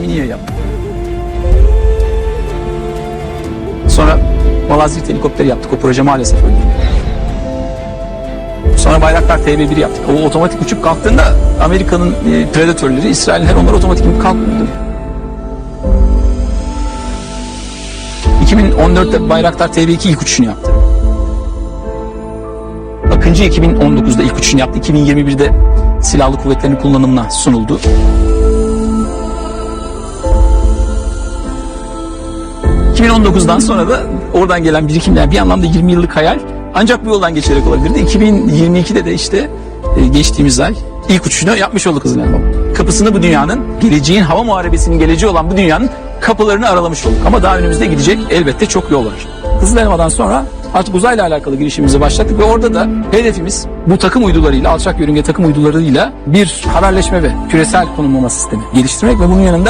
Mini'ye yaptık. Sonra Malazgirt helikopteri yaptık. O proje maalesef öldü. Sonra Bayraktar TB1 yaptık. O otomatik uçup kalktığında Amerika'nın e, predatörleri, İsrail'in her onlar otomatik inip kalkmıyordu. 2014'te Bayraktar TB2 ilk uçuşunu yaptı. Akıncı 2019'da ilk uçuşunu yaptı. 2021'de silahlı kuvvetlerin kullanımına sunuldu. ...2019'dan sonra da oradan gelen birikimler bir anlamda 20 yıllık hayal ancak bu yoldan geçerek olabilirdi. 2022'de de işte e, geçtiğimiz ay ilk uçuşunu yapmış olduk Hızlı Elma. Kapısını bu dünyanın, geleceğin hava muharebesinin geleceği olan bu dünyanın kapılarını aralamış olduk. Ama daha önümüzde gidecek elbette çok yol var. Hızlı Elma'dan sonra artık uzayla alakalı girişimimizi başlattık ve orada da hedefimiz bu takım uydularıyla, alçak yörünge takım uydularıyla bir haberleşme ve küresel konumlama sistemi geliştirmek ve bunun yanında